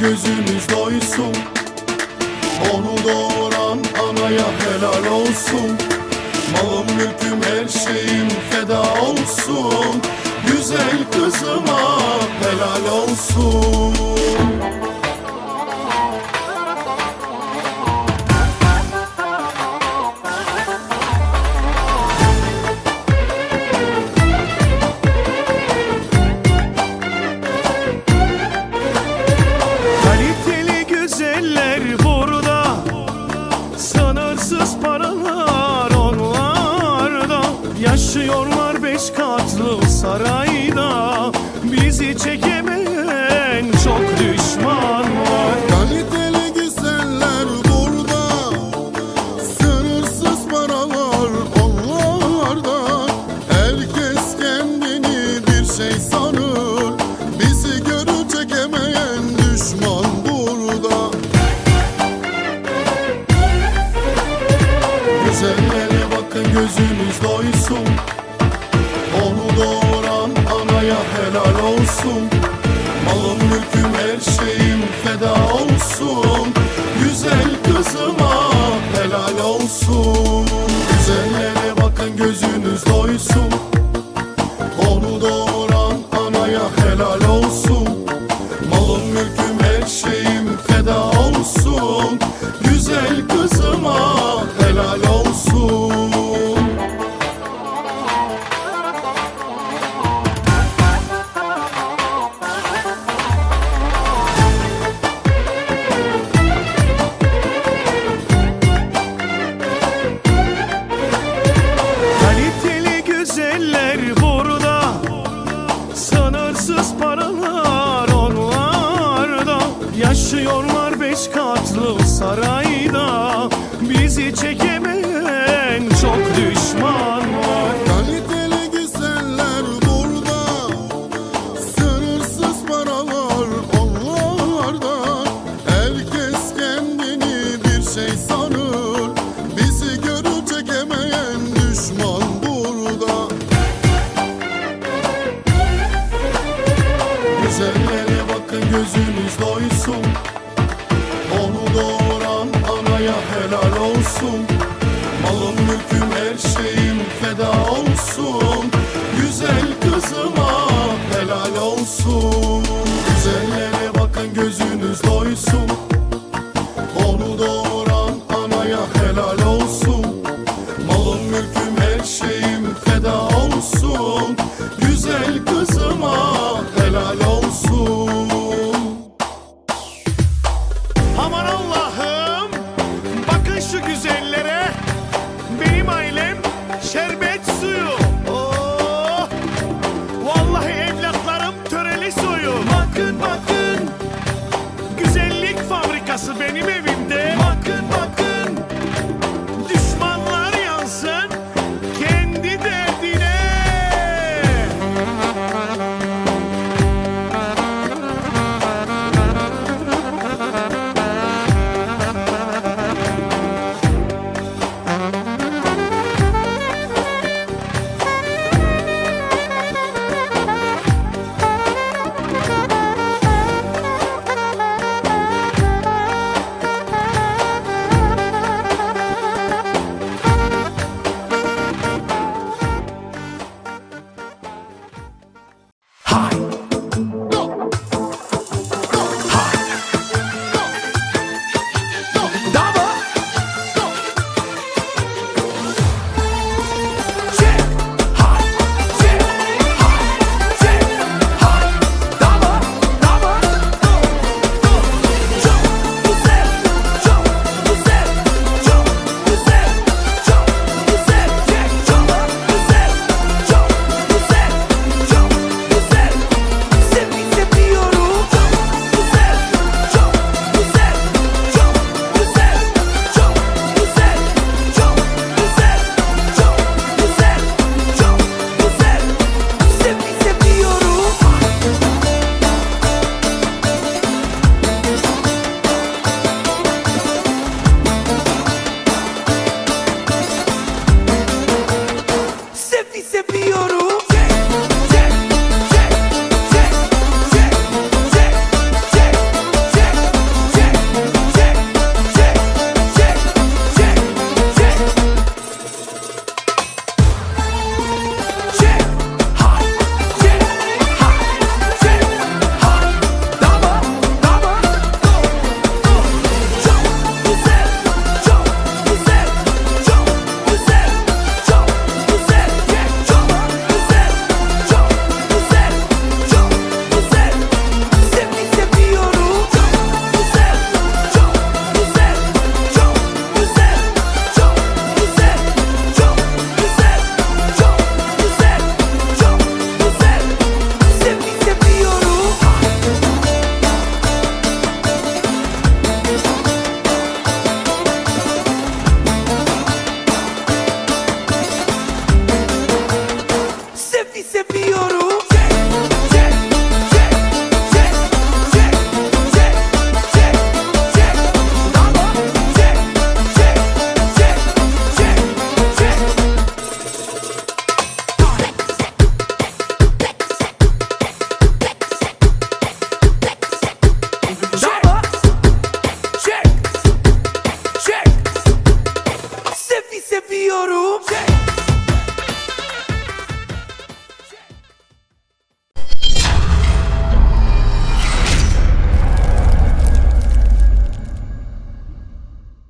gözünüz doysun. Onu doğuran anaya helal olsun. Malım mülküm her şeyim feda olsun. Güzel kızıma helal olsun sarayda Bizi çekemeyen çok düşman var. Kaliteli güzeller burada Sınırsız paralar onlarda. Herkes kendini bir şey sanır anaya helal olsun. Malım mülküm her şeyim feda olsun. Güzel kızıma helal olsun. Güzellere bakın gözünüz doysun paralar onlarda. Yaşıyorlar beş katlı sarayda. Bizi çekemeyen Güzellere bakın gözünüz doysun. Onu doğuran anaya helal olsun. Malım mülküm her şeyim feda olsun. Güzel kızıma helal olsun. Güzellere bakın gözünüz doysun Don't.